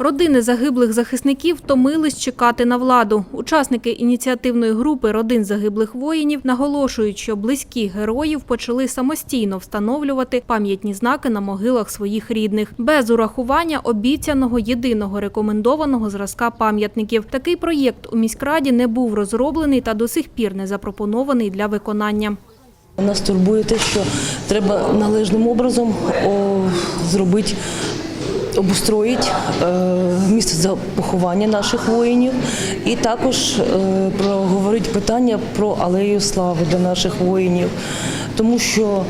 Родини загиблих захисників втомились чекати на владу. Учасники ініціативної групи родин загиблих воїнів наголошують, що близькі героїв почали самостійно встановлювати пам'ятні знаки на могилах своїх рідних без урахування обіцяного єдиного рекомендованого зразка пам'ятників. Такий проєкт у міськраді не був розроблений та до сих пір не запропонований для виконання. Нас турбує те, що треба належним образом зробити, обустроїти е, місце за поховання наших воїнів. І також е, проговорити питання про алею слави для наших воїнів, тому що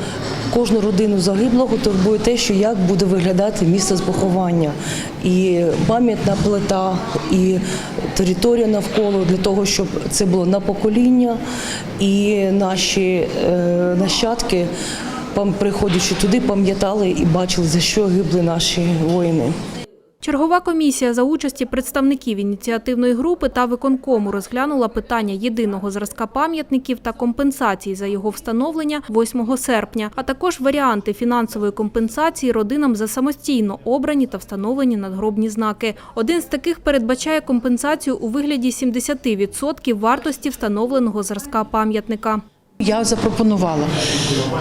кожну родину загиблого турбує те, що як буде виглядати місце з поховання. І пам'ятна плита, і територія навколо для того, щоб це було на покоління, і наші е, нащадки, приходячи туди, пам'ятали і бачили, за що гибли наші воїни. Чергова комісія за участі представників ініціативної групи та виконкому розглянула питання єдиного зразка пам'ятників та компенсації за його встановлення 8 серпня, а також варіанти фінансової компенсації родинам за самостійно обрані та встановлені надгробні знаки. Один з таких передбачає компенсацію у вигляді 70% вартості встановленого зразка пам'ятника. Я запропонувала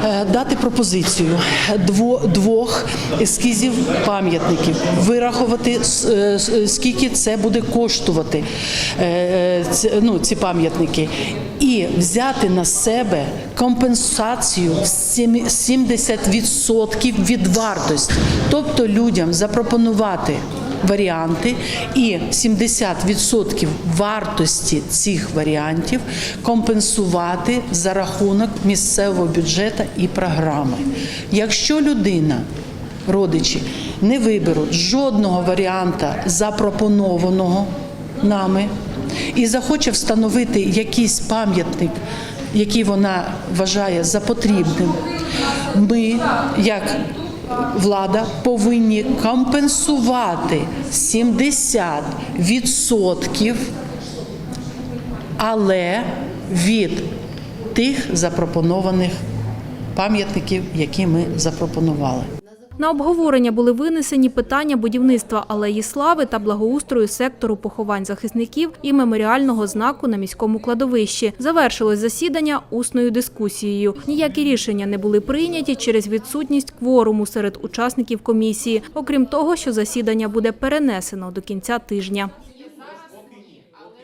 е, дати пропозицію дво- двох ескізів пам'ятників, вирахувати е, с- скільки це буде коштувати е, ну, ці пам'ятники, і взяти на себе компенсацію сім- 70% від вартості, тобто людям запропонувати варіанти і 70% вартості цих варіантів компенсувати за рахунок місцевого бюджету і програми. Якщо людина, родичі, не виберуть жодного варіанта запропонованого нами і захоче встановити якийсь пам'ятник, який вона вважає за потрібним, ми, як влада повинні компенсувати 70%, але від тих запропонованих пам'ятників, які ми запропонували. На обговорення були винесені питання будівництва алеї слави та благоустрою сектору поховань захисників і меморіального знаку на міському кладовищі. Завершилось засідання усною дискусією. Ніякі рішення не були прийняті через відсутність кворуму серед учасників комісії, окрім того, що засідання буде перенесено до кінця тижня.